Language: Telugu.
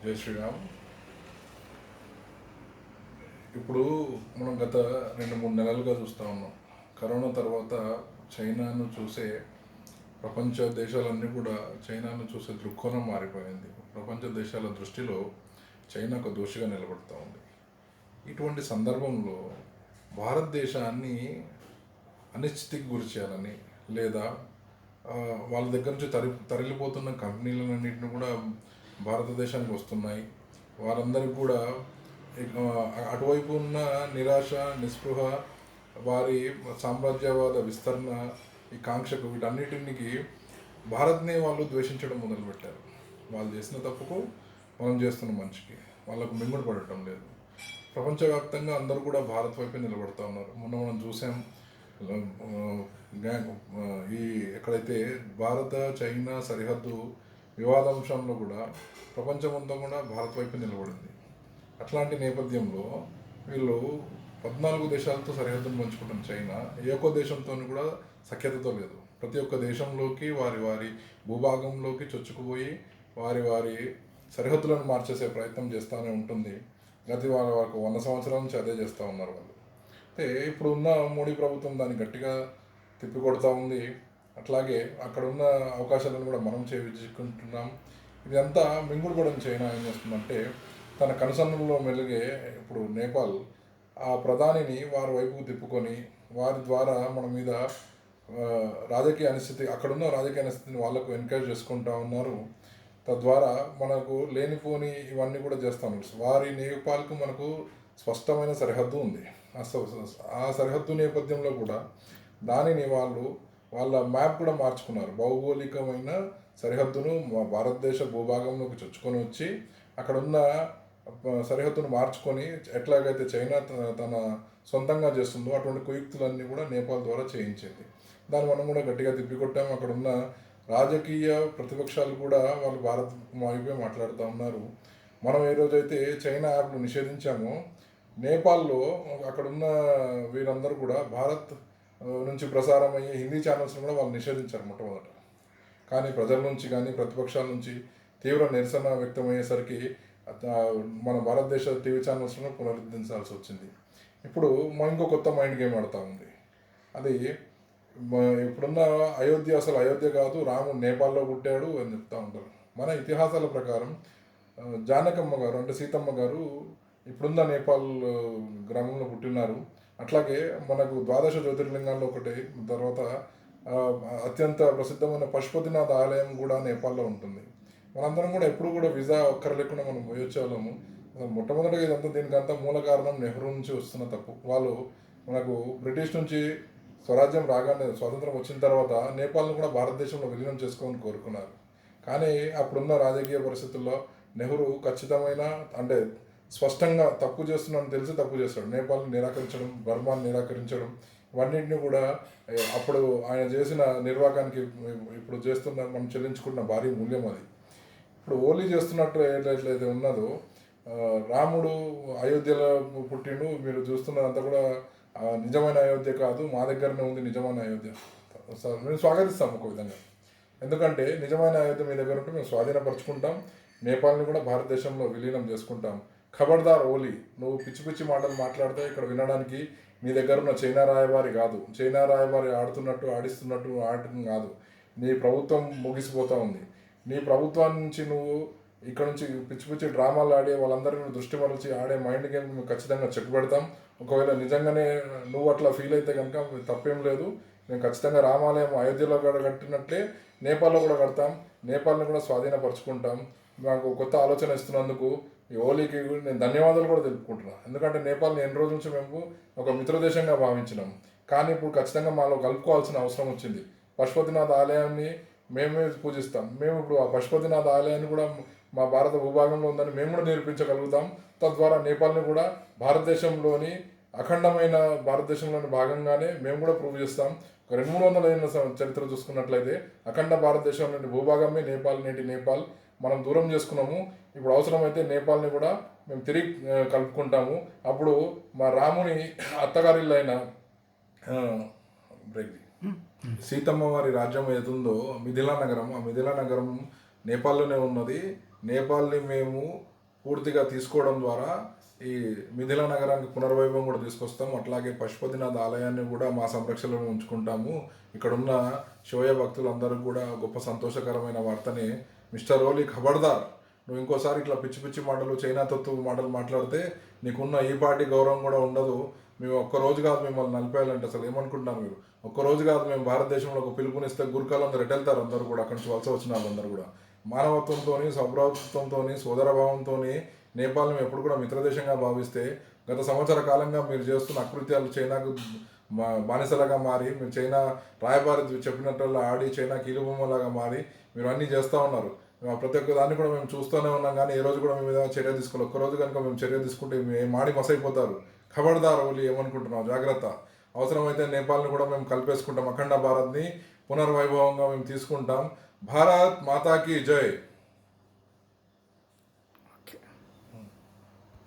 జై శ్రీరామ్ ఇప్పుడు మనం గత రెండు మూడు నెలలుగా చూస్తూ ఉన్నాం. కరోనా తర్వాత చైనాను చూసే ప్రపంచ దేశాలన్నీ కూడా చైనాను చూసే దృక్కోణం మారిపోయింది. ప్రపంచ దేశాల దృష్టిలో చైనా ఒక దోషిగా నిలబడుతూ ఉంది. ఇటువంటి సందర్భంలో భారతదేశాన్ని అనిశ్చితికి గురి చేయాలని లేదా వాళ్ళ దగ్గర నుంచి తరి తరలిపోతున్న కంపెనీలన్నింటిని కూడా భారతదేశానికి వస్తున్నాయి. వారందరికీ కూడా అటువైపు ఉన్న నిరాశ నిస్పృహ వారి సామ్రాజ్యవాద విస్తరణ ఈ కాంక్షకు వీటన్నిటికి భారత్ని వాళ్ళు ద్వేషించడం మొదలుపెట్టారు. వాళ్ళు చేసిన తప్పుకు మనం చేస్తున్న మంచికి. వాళ్ళకు మింగుడు పడటం లేదు. ప్రపంచవ్యాప్తంగా అందరూ కూడా భారత్ వైపే నిలబడుతూ ఉన్నారు. మొన్న మనం చూసాం ఈ ఎక్కడైతే భారత చైనా సరిహద్దు వివాదాంశంలో కూడా ప్రపంచమంతా కూడా భారత్ వైపు నిలబడింది. అట్లాంటి నేపథ్యంలో వీళ్ళు పద్నాలుగు దేశాలతో సరిహద్దును పంచుకుంటున్న చైనా ఏ ఒక్క దేశంతో కూడా సఖ్యతతో లేదు. ప్రతి ఒక్క దేశంలోకి వారి వారి భూభాగంలోకి చొచ్చుకుపోయి వారి వారి సరిహద్దులను మార్చేసే ప్రయత్నం చేస్తూనే ఉంటుంది. గత వారి వరకు వంద సంవత్సరాల నుంచి అదే చేస్తూ ఉన్నారు వాళ్ళు. అయితే ఇప్పుడు ఉన్న మోడీ ప్రభుత్వం దాన్ని గట్టిగా తిప్పికొడతా ఉంది. అట్లాగే అక్కడ ఉన్న అవకాశాలను కూడా మనం చేయించుకుంటున్నాం ఇదంతా మింగుడు కూడా చైనా ఏం చేస్తుందంటే తన కనుసన్నల్లో మెలిగే ఇప్పుడు నేపాల్ ఆ ప్రధానిని వారి వైపుకు తిప్పుకొని వారి ద్వారా మన మీద రాజకీయ అనిస్థితి అక్కడున్న రాజకీయ అనిస్థితిని వాళ్ళకు ఎంకరేజ్ చేసుకుంటా ఉన్నారు. తద్వారా మనకు లేనిపోని ఇవన్నీ కూడా చేస్తాం వారి నేపాల్కు మనకు స్పష్టమైన సరిహద్దు ఉంది. ఆ సరిహద్దు నేపథ్యంలో కూడా దానిని వాళ్ళు వాళ్ళ మ్యాప్ కూడా మార్చుకున్నారు. భౌగోళికమైన సరిహద్దును మా భారతదేశ భూభాగంలోకి చొచ్చుకొని వచ్చి అక్కడ ఉన్న సరిహద్దును మార్చుకొని ఎట్లాగైతే చైనా తన సొంతంగా చేస్తుందో అటువంటి కుయుక్తులన్నీ కూడా నేపాల్ ద్వారా చేయించింది. దాన్ని మనం కూడా గట్టిగా తిప్పికొట్టాము. అక్కడ ఉన్న రాజకీయ ప్రతిపక్షాలు కూడా వాళ్ళు భారత్ వైపే మాట్లాడుతూ ఉన్నారు. మనం ఏ రోజైతే చైనా యాప్ను నిషేధించామో నేపాల్లో అక్కడున్న వీరందరూ కూడా భారత్ నుంచి ప్రసారం అయ్యే హిందీ ఛానల్స్ కూడా వాళ్ళు నిషేధించారు మొట్టమొదట. కానీ ప్రజల నుంచి కానీ ప్రతిపక్షాల నుంచి తీవ్ర నిరసన వ్యక్తమయ్యేసరికి మన భారతదేశ టీవీ ఛానల్స్ను పునరుద్ధరించాల్సి వచ్చింది. ఇప్పుడు మా ఇంకో కొత్త మైండ్ గేమ్ ఆడుతూ ఉంది. అది ఇప్పుడున్న అయోధ్య అసలు అయోధ్య కాదు రాముడు నేపాల్లో పుట్టాడు అని చెప్తూ ఉంటారు. మన ఇతిహాసాల ప్రకారం జానకమ్మ గారు అంటే సీతమ్మ గారు ఇప్పుడున్న నేపాల్ గ్రామంలో పుట్టినారు. అట్లాగే మనకు ద్వాదశ జ్యోతిర్లింగాల్లో ఒకటి తర్వాత అత్యంత ప్రసిద్ధమైన పశుపతినాథ్ ఆలయం కూడా నేపాల్లో ఉంటుంది. మనందరం కూడా ఎప్పుడు కూడా వీసా ఒక్కరు లేకుండా మనం పోయొచ్చేవాళ్ళము. మొట్టమొదటిగా ఇదంతా దీనికంతా మూల కారణం నెహ్రూ నుంచి వస్తున్న తప్పు. వాళ్ళు మనకు బ్రిటిష్ నుంచి స్వరాజ్యం రాగానే స్వాతంత్రం వచ్చిన తర్వాత నేపాల్ను కూడా భారతదేశంలో విలీనం చేసుకోవాలని కోరుకున్నారు. కానీ అప్పుడున్న రాజకీయ పరిస్థితుల్లో నెహ్రూ ఖచ్చితమైన అంటే స్పష్టంగా తప్పు చేస్తున్నాడని తెలిసి తప్పు చేస్తాడు. నేపాల్ని నిరాకరించడం బర్మాని నిరాకరించడం ఇవన్నింటినీ కూడా అప్పుడు ఆయన చేసిన నిర్వాకానికి ఇప్పుడు చేస్తున్న మనం చెల్లించుకున్న భారీ మూల్యం అది. ఇప్పుడు ఓలీ చేస్తున్నట్టు ఏదైతే ఉన్నదో రాముడు అయోధ్యలో పుట్టిండు మీరు చూస్తున్నదంతా కూడా నిజమైన అయోధ్య కాదు మా దగ్గరనే ఉంది నిజమైన అయోధ్య. సార్ మేము స్వాగతిస్తాం ఒక విధంగా. ఎందుకంటే నిజమైన అయోధ్య మీ దగ్గర ఉంటే మేము స్వాధీనపరుచుకుంటాం నేపాల్ని కూడా భారతదేశంలో విలీనం చేసుకుంటాం. ఖబర్దార్ ఓలీ నువ్వు పిచ్చి పిచ్చి మాటలు మాట్లాడితే ఇక్కడ వినడానికి నీ దగ్గర ఉన్న చైనా రాయబారి కాదు. చైనా రాయబారి ఆడుతున్నట్టు ఆడిస్తున్నట్టు ఆడటం కాదు. నీ ప్రభుత్వం ముగిసిపోతా ఉంది. నీ ప్రభుత్వం నుంచి నువ్వు ఇక్కడ నుంచి పిచ్చి పిచ్చి డ్రామాలు ఆడే వాళ్ళందరినీ దృష్టి మరల్చి ఆడే మైండ్ గేమ్ మేము ఖచ్చితంగా చెక్ పెడతాం. ఒకవేళ నిజంగానే నువ్వు అట్లా ఫీల్ అయితే కనుక తప్పేం లేదు. మేము ఖచ్చితంగా రామాలయం అయోధ్యలో కూడా కట్టినట్లే నేపాల్లో కూడా కడతాం. నేపాల్ని కూడా స్వాధీనపరచుకుంటాం. మాకు కొత్త ఆలోచన ఇస్తున్నందుకు ఈ ఓలీకి నేను ధన్యవాదాలు కూడా తెలుపుకుంటున్నాను ఎందుకంటే నేపాల్ని ఎన్ని రోజుల నుంచి మేము ఒక మిత్రదేశంగా భావించినాం. కానీ ఇప్పుడు ఖచ్చితంగా మాలో కలుపుకోవాల్సిన అవసరం వచ్చింది. పశుపతినాథ్ ఆలయాన్ని మేమే పూజిస్తాం. మేము ఇప్పుడు ఆ పశుపతినాథ్ ఆలయాన్ని కూడా మా భారత భూభాగంలో ఉందని మేము కూడా నిరూపించగలుగుతాం. తద్వారా నేపాల్ని కూడా భారతదేశంలోని అఖండమైన భారతదేశంలోని భాగంగానే మేము కూడా ప్రూవ్ చేస్తాం. ఒక రెండు మూడు వందల చరిత్ర చూసుకున్నట్లయితే అఖండ భారతదేశంలోని భూభాగమే నేపాల్ నేటి నేపాల్. మనం దూరం చేసుకున్నాము. ఇప్పుడు అవసరమైతే నేపాల్ని కూడా మేము తిరిగి కలుపుకుంటాము. అప్పుడు మా రాముని అత్తగారిల్లైన అయిన సీతమ్మ వారి రాజ్యం ఏదుందో మిథిలా నగరం ఆ మిథిలా నగరం నేపాల్లోనే ఉన్నది. నేపాల్ని మేము పూర్తిగా తీసుకోవడం ద్వారా ఈ మిథిలా నగరానికి పునర్వైభవం కూడా తీసుకొస్తాం అట్లాగే పశుపతినాథ్ ఆలయాన్ని కూడా మా సంరక్షణలో ఉంచుకుంటాము. ఇక్కడున్న శివయ భక్తులందరూ కూడా గొప్ప సంతోషకరమైన వార్తని మిస్టర్ ఓలీ ఖబర్దార్ నువ్వు ఇంకోసారి ఇట్లా పిచ్చి పిచ్చి మాటలు చైనా తత్వ మాటలు మాట్లాడితే నీకున్న ఈ పార్టీ గౌరవం కూడా ఉండదు. మేము ఒక్క రోజు కాదు మిమ్మల్ని నలిపేయాలంటే అసలు ఏమనుకుంటున్నారు మీరు? ఒక్క రోజు కాదు మేము భారతదేశంలో ఒక పిలుపునిస్తే గురికాలందరూ ఎటెళ్తారు అందరూ కూడా అక్కడి నుంచి వలస వచ్చిన వాళ్ళందరూ కూడా. మానవత్వంతో సౌభ్రాతృత్వంతో సోదరభావంతో నేపాల్ మేము ఎప్పుడు కూడా మిత్రదేశంగా భావిస్తే గత సంవత్సర కాలంగా మీరు చేస్తున్న అకృత్యాలు చైనాకు మా- బానిసలాగా మారి మీరు చైనా రాయబారి చెప్పినట్టు ఆడి చైనా కీలుబొమ్మలాగా మారి మీరు అన్నీ చేస్తూ ఉన్నారు. ప్రతి ఒక్క దాన్ని కూడా మేము చూస్తూనే ఉన్నాం కానీ ఏ రోజు కూడా మేము ఏదైనా చర్య తీసుకోవాలి ఒక్కరోజు కనుక మేము చర్య తీసుకుంటే మేము మాడి మసైపోతారు. ఖబర్దారు ఓలి ఏమనుకుంటున్నాం జాగ్రత్త. అవసరమైతే నేపాల్ని కూడా మేము కలిపేసుకుంటాం. అఖండ భారత్ని పునర్వైభవంగా మేము తీసుకుంటాం. భారత్ మాతాకి జై.